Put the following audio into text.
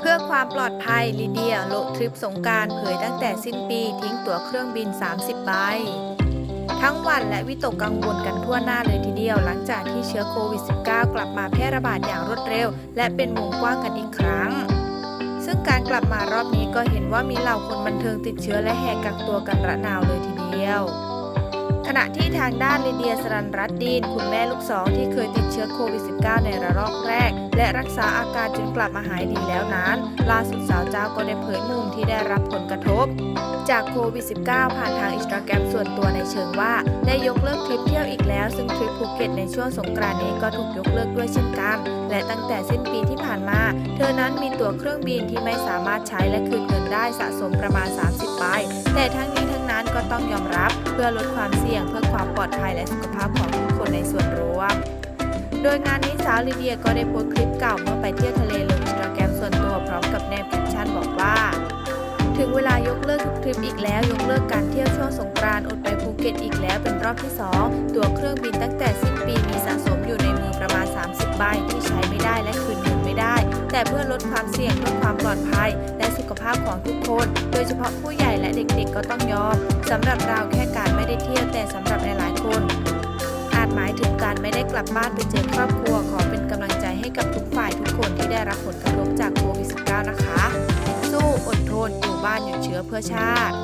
เพื่อความปลอดภัยลีเดียโลทริปสงการเผยตั้งแต่สิ้นปีทิ้งตั๋วเครื่องบิน 30 ใบ ทั้งวันและวิตกกังวลกันทั่วหน้าเลยทีเดียวหลังจากที่เชื้อโควิด -19 กลับมาแพร่ระบาดอย่างรวดเร็ว และเป็นวงกว้างกันอีกครั้ง ซึ่งการกลับมารอบนี้ก็เห็นว่ามีเหล่าคนบันเทิงติดเชื้อและแหกกักตัวกันระนาวเลยทีเดียว ขณะที่ทางด้านลิเดียสรันรัตดีน คุณแม่ลูกสองที่เคยติดเชื้อโควิด -19 ในระลอกแรก และรักษาอาการจนกลับมาหายดีแล้วนั้น ล่าสุดสาวเจ้าก็ได้เผยมุมที่ได้รับผลกระทบ จากโควิด -19 ผ่านทางอินสตาแกรมส่วนตัวในเชิงว่า ได้ยกเลิกทริปเที่ยวอีกแล้ว ซึ่งทริปภูเก็ตในช่วงสงกรานต์นี้ก็ถูกยกเลิกด้วยเช่นกัน และตั้งแต่สิ้นปีที่ผ่านมา เธอนั้นมีตั๋วเครื่องบินที่ไม่สามารถใช้และคืนเงินได้สะสมประมาณ 30ใบแต่ทั้งนี้ทั้งนั้นก็ต้องยอมรับ พื่อลดความเสี่ยงเพื่อความปลอดภัยและสุขภาพของทุกคนในส่วนรวม โดยงานนี้สาวลิเดียก็ได้โพสต์คลิปเก่าเมื่อไปเที่ยวทะเลลงอินสตาแกรมส่วนตัวพร้อมกับแนบแคปชั่นบอกว่า ถึงเวลายกเลิกทุกทริปอีกแล้ว ยกเลิกการเที่ยวช่วงสงกรานต์อดไปภูเก็ตอีกแล้วเป็นรอบที่ 2 ตัวเครื่องบินตั้งแต่สิ้นปีมีสะสม แต่เพื่อลดความเสี่ยงเพื่อความปลอดภัย และสุขภาพของทุกคน โดยเฉพาะผู้ใหญ่และเด็กๆ ก็ต้องยอมสำหรับเราแค่การไม่ได้เที่ยวแต่สำหรับหลายๆคน อาจหมายถึงการไม่ได้กลับบ้านไปเจอครอบครัวขอเป็นกำลังใจให้กับทุกฝ่ายทุกคนที่ได้รับผลกระทบจากโควิด -19 นะคะ สู้อดทนอยู่บ้านหยุดเชื้อเพื่อชาติ